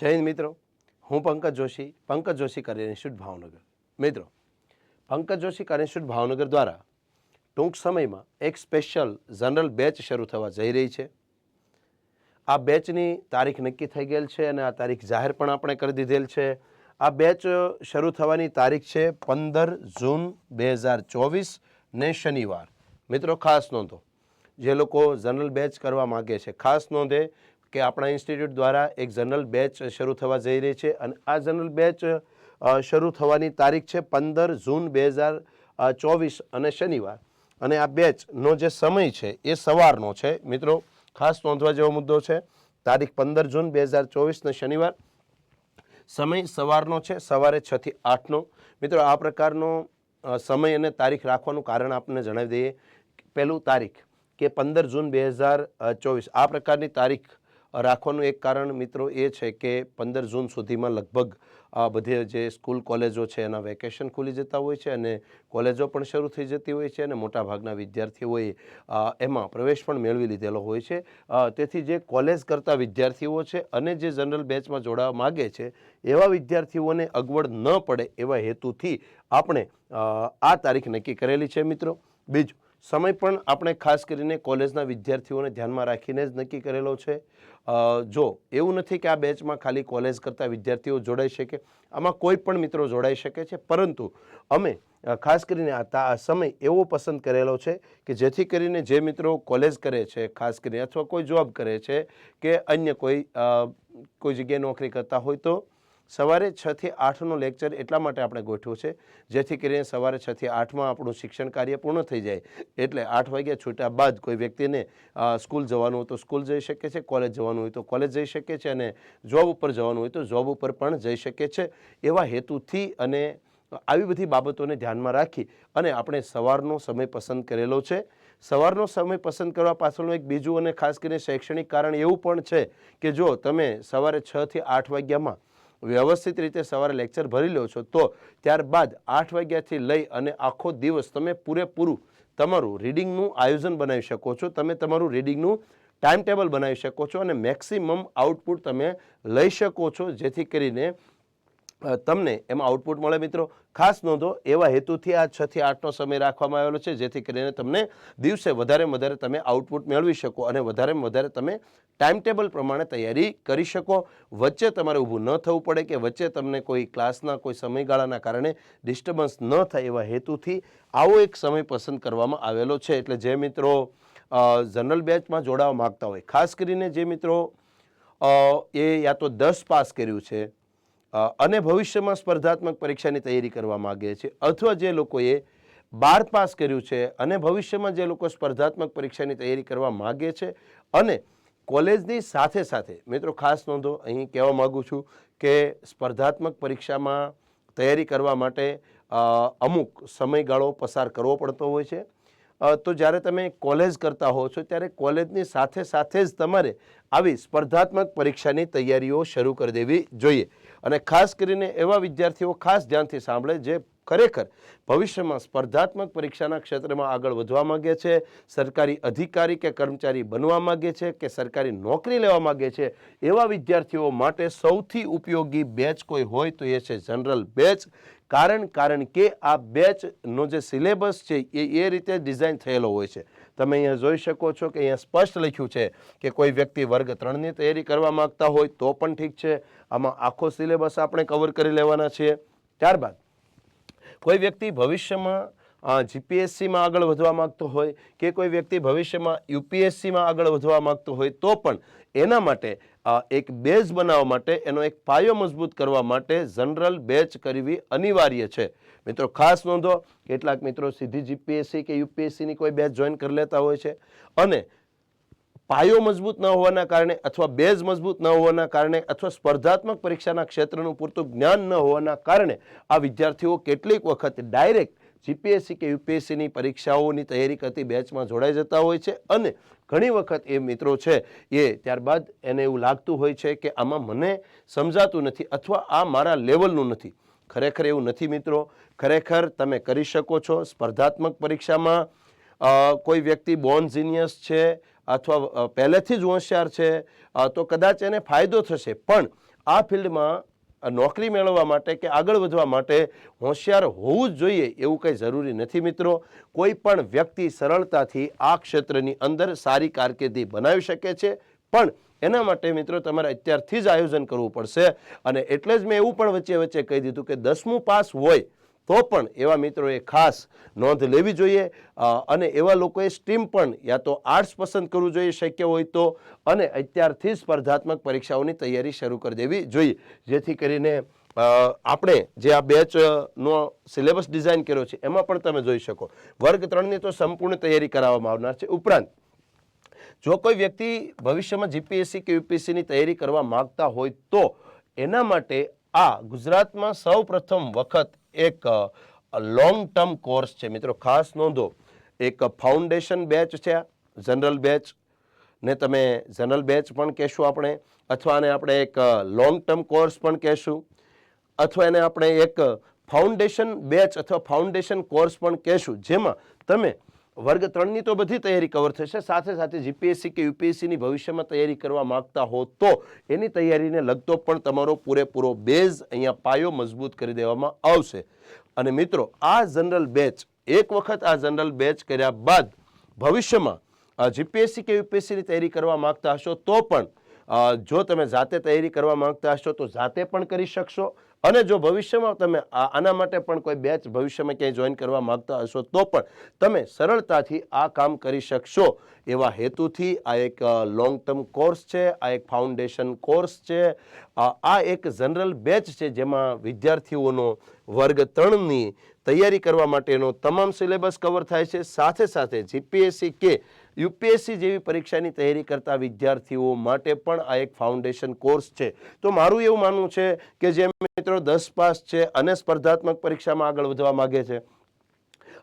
જય મિત્રો. હું પંકજ જોશી પંકજ જોશી કરિયર ઇન્સ્ટિટ્યૂટ ભાવનગર. મિત્રો, પંકજ જોશી કરિયર ઇન્સ્ટિટ્યૂટ ભાવનગર દ્વારા ટૂંક સમયમાં એક સ્પેશિયલ જનરલ બેચ શરૂ થવા જઈ રહી છે. આ બેચની તારીખ નક્કી થઈ ગયેલ છે અને આ તારીખ જાહેર પણ આપણે કરી દીધેલ છે. આ બેચ શરૂ થવાની તારીખ છે પંદર જૂન બે હજાર ચોવીસ, ને શનિવાર. મિત્રો, ખાસ નોંધો. જે લોકો જનરલ બેચ કરવા માગે છે, ખાસ નોંધે કે આપણા ઇન્સ્ટિટ્યૂટ દ્વારા એક જનરલ બેચ શરૂ થવા જઈ રહી છે અને આ જનરલ બેચ શરૂ થવાની તારીખ છે પંદર જૂન બે હજાર ચોવીસ અને શનિવાર. અને આ બેચનો જે સમય છે એ સવારનો છે. મિત્રો, ખાસ નોંધવા જેવો મુદ્દો છે, તારીખ પંદર જૂન બે હજાર ચોવીસને શનિવાર. સમય સવારનો છે, સવારે છથી આઠનો. મિત્રો, આ પ્રકારનો સમય અને તારીખ રાખવાનું કારણ આપને જણાવી દઈએ. પહેલું તારીખ કે પંદર જૂન બે હજાર ચોવીસ. આ પ્રકારની તારીખ રાખવાનું એક કારણ મિત્રો એ છે કે પંદર જૂન સુધીમાં લગભગ આ બધે જે સ્કૂલ કોલેજો છે એના વેકેશન ખુલી જતા હોય છે અને કોલેજો પણ શરૂ થઈ જતી હોય છે અને મોટાભાગના વિદ્યાર્થીઓએ એમાં પ્રવેશ પણ મેળવી લીધેલો હોય છે. તેથી જે કોલેજ કરતા વિદ્યાર્થીઓ છે અને જે જનરલ બેચમાં જોડાવા માગે છે, એવા વિદ્યાર્થીઓને અગવડ ન પડે એવા હેતુથી આપણે આ તારીખ નક્કી કરેલી છે મિત્રો. બીજું સમય પણ આપણે ખાસ કરીને કોલેજના વિદ્યાર્થીઓને ધ્યાનમાં રાખીને જ નક્કી કરેલો છે. જો એવું નથી કે આ બેચમાં ખાલી કોલેજ કરતા વિદ્યાર્થીઓ જોડાઈ શકે, આમાં કોઈ પણ મિત્રો જોડાઈ શકે છે. પરંતુ અમે ખાસ કરીને આ તા- સમય એવો પસંદ કરેલો છે કે જેથી કરીને જે મિત્રો કોલેજ કરે છે, ખાસ કરીને, અથવા કોઈ જોબ કરે છે કે અન્ય કોઈ કોઈ જગ્યાએ નોકરી કરતા હોય તો સવારે છ થી આઠનો લેક્ચર એટલા માટે આપણે ગોઠવ્યો છે, જેથી કરીને સવારે છ થી આઠમાં આપણું શિક્ષણ કાર્ય પૂર્ણ થઈ જાય. એટલે આઠ વાગ્યા છૂટ્યા બાદ કોઈ વ્યક્તિને સ્કૂલ જવાનું હોય તો સ્કૂલ જઈ શકે છે, કોલેજ જવાનું હોય તો કોલેજ જઈ શકે છે અને જોબ ઉપર જવાનું હોય તો જોબ ઉપર પણ જઈ શકે છે. એવા હેતુથી અને આવી બધી બાબતોને ધ્યાનમાં રાખી અને આપણે સવારનો સમય પસંદ કરેલો છે. સવારનો સમય પસંદ કરવા પાછળનું એક બીજું અને ખાસ કરીને શૈક્ષણિક કારણ એવું પણ છે કે જો તમે સવારે છથી આઠ વાગ્યામાં વ્યવસ્થિત રીતે સવારે લેક્ચર ભરી લો છો, તો ત્યારબાદ આઠ વાગ્યાથી લઈ અને આખો દિવસ તમે પૂરેપૂરું તમારું રીડિંગનું આયોજન બનાવી શકો છો. તમે તમારું રીડિંગનું ટાઈમ ટેબલ બનાવી શકો છો અને મેક્સિમમ આઉટપુટ તમે લઈ શકો છો, જેથી કરીને તમને એમાં આઉટપુટ મળે મિત્રો. ખાસ નોંધો એવા હેતુથી આ છથી આઠનો સમય રાખવામાં આવેલો છે, જેથી કરીને તમને દિવસે વધારે વધારે તમે આઉટપુટ મેળવી શકો અને વધારેમાં વધારે તમે ટાઈમ ટેબલ પ્રમાણે તૈયારી કરી શકો. વચ્ચે તમારે ઊભું ન થવું પડે કે વચ્ચે તમને કોઈ ક્લાસના કોઈ સમયગાળાના કારણે ડિસ્ટર્બન્સ ન થાય એવા હેતુથી આવો એક સમય પસંદ કરવામાં આવેલો છે. એટલે જે મિત્રો જનરલ બેચમાં જોડાવા માગતા હોય, ખાસ કરીને જે મિત્રો એ યા તો દસ પાસ કર્યું છે અને ભવિષ્યમાં સ્પર્ધાત્મક પરીક્ષાની તૈયારી કરવા માગે છે. અથવા જે લોકોએ બાર પાસ કર્યું છે અને ભવિષ્યમાં જે લોકો સ્પર્ધાત્મક પરીક્ષાની તૈયારી કરવા માગે છે અને કોલેજની સાથે સાથે, મિત્રો ખાસ નોંધો, અહીં કહેવા માગું છું કે સ્પર્ધાત્મક પરીક્ષામાં તૈયારી કરવા માટે અમુક સમયગાળો પસાર કરવો પડતો હોય છે. તો જ્યારે તમે કોલેજ કરતા હો છો, ત્યારે કોલેજની સાથે સાથે જ તમારે આવી સ્પર્ધાત્મક પરીક્ષાની તૈયારીઓ શરૂ કરી દેવી જોઈએ. અને ખાસ કરીને એવા વિદ્યાર્થીઓ ખાસ ધ્યાનથી સાંભળે જે ખરેખર ભવિષ્યમાં સ્પર્ધાત્મક પરીક્ષાના ક્ષેત્રમાં આગળ વધવા માગે છે, સરકારી અધિકારી કે કર્મચારી બનવા માગે છે કે સરકારી નોકરી લેવા માગે છે, એવા વિદ્યાર્થીઓ માટે સૌથી ઉપયોગી બેચ કોઈ હોય તો એ છે જનરલ બેચ. કારણ કારણ કે આ બેચનો જે સિલેબસ છે એ એ રીતે ડિઝાઇન થયેલો હોય છે. તમે અહીંયા જોઈ શકો છો કે અહીંયા સ્પષ્ટ લખ્યું છે કે કોઈ વ્યક્તિ વર્ગ ત્રણની તૈયારી કરવા માગતા હોય તો પણ ઠીક છે. આમાં આખો સિલેબસ આપણે કવર કરી લેવાના છીએ. ત્યારબાદ, કોઈ વ્યક્તિ ભવિષ્યમાં જીપીએસસીમાં આગળ વધવા માગતો હોય કે કોઈ વ્યક્તિ ભવિષ્યમાં યુપીએસસીમાં આગળ વધવા માંગતો હોય તો પણ એના માટે એક બેઝ બનાવવા માટે એનો એક પાયો મજબૂત કરવા માટે જનરલ બેચ કરવી અનિવાર્ય છે. મિત્રો, ખાસ નોંધો, કેટલાક મિત્રો સીધી જીપીએસસી કે યુપીએસસીની કોઈ બેચ જોઈન કરી લેતા હોય છે અને પાયો મજબૂત ન હોવાના કારણે અથવા બેઝ મજબૂત ન હોવાના કારણે અથવા સ્પર્ધાત્મક પરીક્ષાના ક્ષેત્રનું પૂરતું જ્ઞાન ન હોવાના કારણે આ વિદ્યાર્થીઓ કેટલીક વખત ડાયરેક્ટ જીપીએસસી કે યુપીએસસીની પરીક્ષાઓની તૈયારી કરતી બેચમાં જોડાઈ જતા હોય છે અને ઘણી વખત એ મિત્રો છે એ ત્યારબાદ એને એવું લાગતું હોય છે કે આમાં મને સમજાતું નથી અથવા આ મારા લેવલનું નથી. ખરેખર એવું નથી મિત્રો ખરેખર તમે કરી શકો છો. સ્પર્ધાત્મક પરીક્ષામાં કોઈ વ્યક્તિ બોર્ન જીનિયસ છે અથવા પહેલેથી જ હોશિયાર છે તો કદાચ એને ફાયદો થશે. પણ આ ફિલ્ડમાં નોકરી મેળવવા માટે કે આગળ વધવા માટે હોશિયાર હોવું જ જોઈએ એવું કંઈ જરૂરી નથી મિત્રો. કોઈ પણ વ્યક્તિ સરળતાથી આ ક્ષેત્રની અંદર સારી કારકિર્દી બનાવી શકે છે. પણ એના માટે મિત્રો તમારે અત્યારથી જ આયોજન કરવું પડશે. અને એટલે જ મેં એવું પણ વચ્ચે વચ્ચે કહી દીધું કે દસમું પાસ હોય તો પણ એવા મિત્રોએ ખાસ નોંધ લેવી જોઈએ અને એવા લોકોએ સ્ટ્રીમ પણ યા તો આર્ટ્સ પસંદ કરવું જોઈએ શક્ય હોય તો, અને અત્યારથી સ્પર્ધાત્મક પરીક્ષાઓની તૈયારી શરૂ કરી દેવી જોઈએ. જેથી કરીને આપણે જે આ બેચનો સિલેબસ ડિઝાઇન કર્યો છે, એમાં પણ તમે જોઈ શકો. વર્ગ ત્રણની તો સંપૂર્ણ તૈયારી કરાવવામાં આવનાર છે. ઉપરાંત, જો કોઈ વ્યક્તિ ભવિષ્યમાં જીપીએસસી કે યુપીએસસીની તૈયારી કરવા માગતા હોય તો, એના માટે આ ગુજરાતમાં સૌ પ્રથમ વખત એક લોંગ ટર્મ કોર્સ છે. મિત્રો, ખાસ નોંધો, એક ફાઉન્ડેશન બેચ છે જનરલ બેચ ને તમે જનરલ બેચ પણ કહેશું આપણે, અથવા એને આપણે એક લોંગ ટર્મ કોર્સ પણ કહેશું, અથવા એને આપણે એક ફાઉન્ડેશન બેચ અથવા ફાઉન્ડેશન કોર્સ પણ કહેશું. જેમાં તમે વર્ગ ત્રણની તો બધી તૈયારી કવર થશે. સાથે સાથે જીપીએસસી કે યુપીએસસીની ભવિષ્યમાં તૈયારી કરવા માગતા હો તો એની તૈયારીને લગતો પણ તમારો પૂરેપૂરો બેઝ અહીંયા પાયો મજબૂત કરી દેવામાં આવશે. અને મિત્રો, આ જનરલ બેચ એક વખત આ જનરલ બેચ કર્યા બાદ ભવિષ્યમાં જીપીએસસી કે યુપીએસસીની તૈયારી કરવા માગતા હશો તો પણ જો તમે જાતે તૈયારી કરવા માગતા હશો તો જાતે પણ કરી શકશો. અને જો ભવિષ્યમાં તમે આના માટે પણ કોઈ બેચ ભવિષ્યમાં ક્યાંય જોઈન કરવા માગતા હશો, તો પણ તમે સરળતાથી આ કામ કરી શકશો. એવા હેતુથી આ એક લોંગ ટર્મ કોર્સ છે, આ એક ફાઉન્ડેશન કોર્સ છે. આ એક જનરલ બેચ છે જેમાં વિદ્યાર્થીઓનો વર્ગ ત્રણની તૈયારી કરવા માટેનો તમામ સિલેબસ કવર થાય છે. સાથે સાથે જીપીએસસી કે યુપીએસસી જેવી પરીક્ષાની તૈયારી કરતા વિદ્યાર્થીઓ માટે પણ આ એક ફાઉન્ડેશન કોર્સ છે. તો મારું એવું માનવું છે કે જે મિત્રો દસ પાસ છે અને સ્પર્ધાત્મક પરીક્ષામાં આગળ વધવા માગે છે.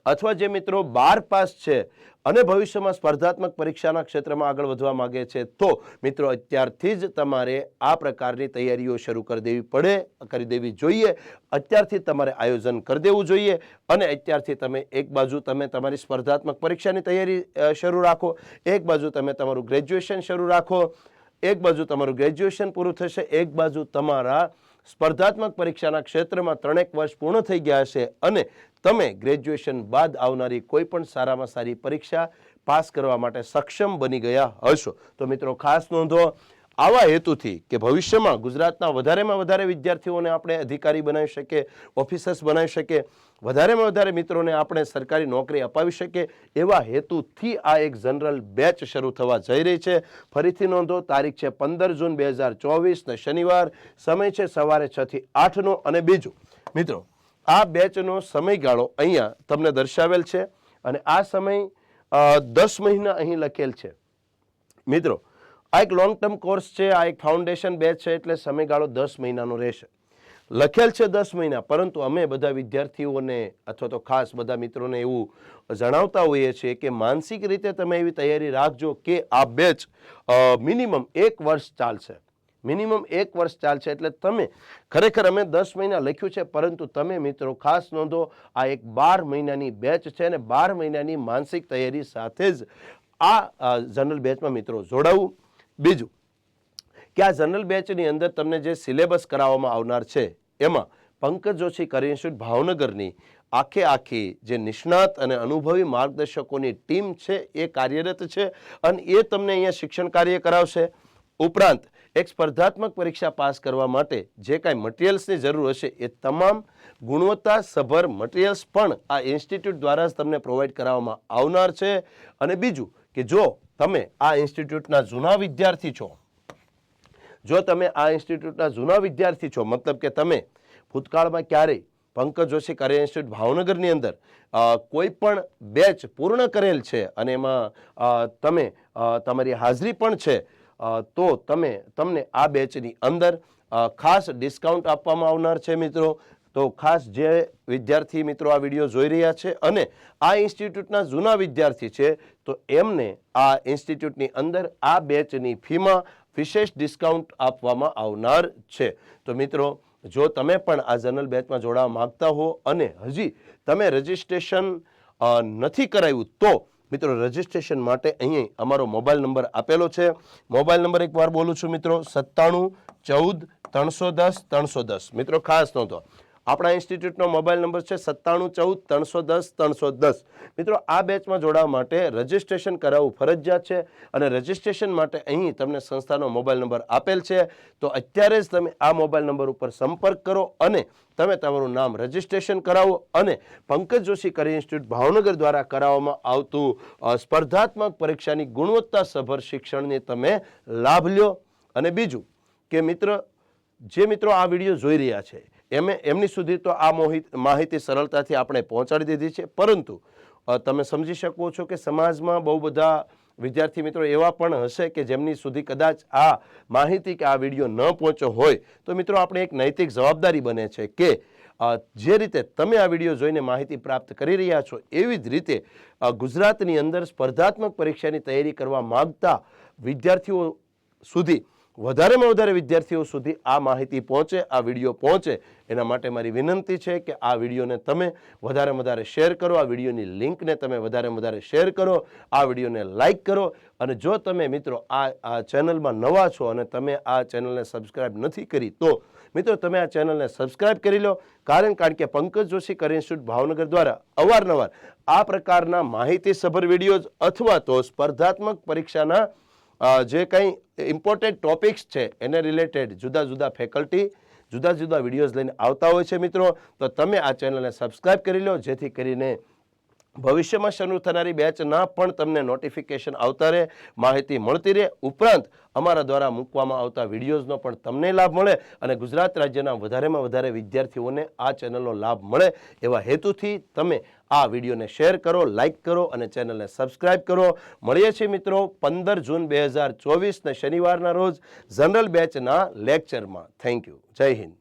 અથવા જે મિત્રો બાર પાસ છે અને ભવિષ્યમાં સ્પર્ધાત્મક પરીક્ષાના ક્ષેત્રમાં આગળ વધવા માગે છે, તો મિત્રો અત્યારથી જ તમારે આ પ્રકારની તૈયારીઓ શરૂ કરી દેવી પડે, કરી દેવી જોઈએ. અત્યારથી તમારે આયોજન કરી દેવું જોઈએ અને અત્યારથી તમે એક બાજુ તમે તમારી સ્પર્ધાત્મક પરીક્ષાની તૈયારી શરૂ રાખો, એક બાજુ તમે તમારું ગ્રેજ્યુએશન શરૂ રાખો, એક બાજુ તમારું ગ્રેજ્યુએશન પૂરું થશે, એક બાજુ તમારા સ્પર્ધાત્મક પરીક્ષાના ક્ષેત્રમાં ત્રણેક વર્ષ પૂર્ણ થઈ ગયા હશે અને તમે ગ્રેજ્યુએશન બાદ આવનારી કોઈ પણ સારામાં સારી પરીક્ષા પાસ કરવા માટે સક્ષમ બની ગયા હશો. તો મિત્રો, ખાસ નોંધો આવા હેતુથી કે ભવિષ્યમાં ગુજરાતના વધારેમાં વધારે વિદ્યાર્થીઓને આપણે અધિકારી બનાવી શકીએ, ઓફિસર્સ બનાવી શકીએ, વધારેમાં વધારે મિત્રોને આપણે સરકારી નોકરી અપાવી શકીએ, એવા હેતુથી આ એક જનરલ બેચ શરૂ થવા જઈ રહી છે. ફરીથી નોંધો, તારીખ છે પંદર જૂન બે હજાર ચોવીસને શનિવાર, સમય છે સવારે છથી આઠનો અને બીજું. મિત્રો, આ બેચનો સમયગાળો અહીંયા તમને દર્શાવેલ છે અને આ સમય દસ મહિના અહીં લખેલ છે. મિત્રો આ એક લોંગ ટર્મ કોર્સ છે, આ એક ફાઉન્ડેશન બેચ છે, એટલે સમયગાળો દસ મહિનાનો રહેશે. લખેલ છે દસ મહિના, પરંતુ અમે બધા વિદ્યાર્થીઓને અથવા તો ખાસ બધા મિત્રોને એવું જણાવતા હોઈએ છીએ કે માનસિક રીતે તમે એવી તૈયારી રાખજો કે આ બેચ મિનિમમ એક વર્ષ ચાલશે. મિનિમમ એક વર્ષ ચાલશે એટલે તમે, ખરેખર અમે દસ મહિના લખ્યું છે, પરંતુ તમે મિત્રો ખાસ નોંધો, આ એક બાર મહિનાની બેચ છે અને બાર મહિનાની માનસિક તૈયારી સાથે જ આ જનરલ બેચમાં મિત્રો જોડાવું. બીજું, કે આ જનરલ બેચની અંદર તમને જે સિલેબસ કરાવવામાં આવનાર છે, એમાં પંકજ જોશી કરી ઇન્સ્ટિટ્યૂટ ભાવનગરની આખે આખી જે નિષ્ણાત અને અનુભવી માર્ગદર્શકોની ટીમ છે, એ કાર્યરત છે અને એ તમને અહીંયા શિક્ષણ કાર્ય કરાવશે. ઉપરાંત, એક સ્પર્ધાત્મક પરીક્ષા પાસ કરવા માટે જે કાંઈ મટીરિયલ્સની જરૂર હશે, એ તમામ ગુણવત્તા સભર મટીરિયલ્સ પણ આ ઇન્સ્ટિટ્યૂટ દ્વારા જ તમને પ્રોવાઈડ કરાવવામાં આવનાર છે. અને બીજું, કે જો તમે આ ઇન્સ્ટિટ્યૂટના જૂના વિદ્યાર્થી છો. જો તમે આ ઇન્સ્ટિટ્યૂટના જૂના વિદ્યાર્થી છો, મતલબ કે તમે ભૂતકાળમાં ક્યારેય પંકજ જોશી કરિયર ઇન્સ્ટિટ્યૂટ ભાવનગરની અંદર કોઈ પણ બેચ પૂર્ણ કરેલ છે અને એમાં તમે તમારી હાજરી પણ છે તો તમે, તમને આ બેચની અંદર ખાસ ડિસ્કાઉન્ટ આપવામાં આવનાર છે મિત્રો. તો ખાસ જે વિદ્યાર્થી મિત્રો આ વીડિયો જોઈ રહ્યા છે અને આ ઇન્સ્ટિટ્યૂટના જૂના વિદ્યાર્થી છે, તો એમને આ ઇન્સ્ટિટ્યૂટની અંદર આ બેચની ફીમાં વિશેષ ડિસ્કાઉન્ટ આપવામાં આવનાર છે. તો મિત્રો, જો તમે પણ આ જનરલ બેચમાં જોડાવા માગતા હો અને હજી તમે રજિસ્ટ્રેશન નથી કરાવ્યું તો મિત્રો રજિસ્ટ્રેશન માટે અહીં અમારો મોબાઈલ નંબર આપેલો છે. મોબાઈલ નંબર એકવાર બોલું છું મિત્રો, સત્તાણું, ચૌદ, ત્રણસો દસ ત્રણસો દસ. મિત્રો, ખાસ નોંધો. આપણા ઇન્સ્ટિટ્યૂટનો મોબાઈલ નંબર છે સત્તાણું ચૌદ ત્રણસો દસ ત્રણસો દસ. મિત્રો, આ બેચમાં જોડાવા માટે રજિસ્ટ્રેશન કરાવવું ફરજિયાત છે અને રજિસ્ટ્રેશન માટે અહીં તમને સંસ્થાનો મોબાઈલ નંબર આપેલ છે. તો અત્યારે જ તમે આ મોબાઈલ નંબર ઉપર સંપર્ક કરો અને તમે તમારું નામ રજિસ્ટ્રેશન કરાવો અને પંકજ જોશી કરી ઇન્સ્ટિટ્યૂટ ભાવનગર દ્વારા કરાવવામાં આવતું સ્પર્ધાત્મક પરીક્ષાની ગુણવત્તાસભર શિક્ષણની તમે લાભ લ્યો. અને બીજું કે મિત્ર, જે મિત્રો આ વીડિયો જોઈ રહ્યા છે એમે, એમની સુધી તો આ મોહિત, માહિતી સરળતાથી આપણે પહોંચાડી દીધી છે. પરંતુ તમે સમજી શકો છો કે સમાજમાં બહુ બધા વિદ્યાર્થી મિત્રો એવા પણ હશે કે જેમની સુધી કદાચ આ માહિતી કે આ વીડિયો ન પહોંચ્યો હોય, તો મિત્રો આપણે એક નૈતિક જવાબદારી બને છે કે જે રીતે તમે આ વીડિયો જોઈને માહિતી પ્રાપ્ત કરી રહ્યા છો, એવી જ રીતે ગુજરાતની અંદર સ્પર્ધાત્મક પરીક્ષાની તૈયારી કરવા માગતા વિદ્યાર્થીઓ સુધી વધારેમાં વધારે વિદ્યાર્થીઓ સુધી આ માહિતી પહોંચે, આ વીડિયો પહોંચે, એના માટે મારી વિનંતી છે કે આ વિડીયોને તમે વધારેમાં વધારે શેર કરો, આ વિડીયોની લિંકને તમે વધારેમાં વધારે શેર કરો, આ વિડીયોને લાઇક કરો અને જો તમે મિત્રો આ આ ચેનલમાં નવા છો અને તમે આ ચેનલને સબસ્ક્રાઇબ નથી કરી, તો મિત્રો તમે આ ચેનલને સબસ્ક્રાઇબ કરી લો. કારણ કારણ કે પંકજ જોશી કર ઇન્સ્ટિટ્યૂટ ભાવનગર દ્વારા અવારનવાર આ પ્રકારના માહિતીસભર વિડીયોઝ અથવા તો સ્પર્ધાત્મક પરીક્ષાના જે કંઈ ઇમ્પોર્ટન્ટ ટોપિક્સ છે, એને રિલેટેડ જુદા જુદા ફેકલ્ટી જુદા જુદા વિડીયોઝ લઈને આવતા હોય છે મિત્રો. તો તમે આ ચેનલને સબસ્ક્રાઈબ કરી લો, જેથી કરીને ભવિષ્યમાં શરૂ થનારી બેચના પણ તમને નોટિફિકેશન આવતા રહે, માહિતી મળતી રહે. ઉપરાંત, અમારા દ્વારા મૂકવામાં આવતા વિડીયોઝનો પણ તમને લાભ મળે અને ગુજરાત રાજ્યના વધારેમાં વધારે વિદ્યાર્થીઓને આ ચેનલનો લાભ મળે. એવા હેતુથી તમે આ વિડીયોને શેર કરો લાઇક કરો અને ચેનલને સબસ્ક્રાઇબ કરો. મળીએ છીએ મિત્રો પંદર જૂન બે હજાર ચોવીસને શનિવારના રોજ જનરલ બેચના લેક્ચરમાં થેન્ક યુ જય હિન્દ.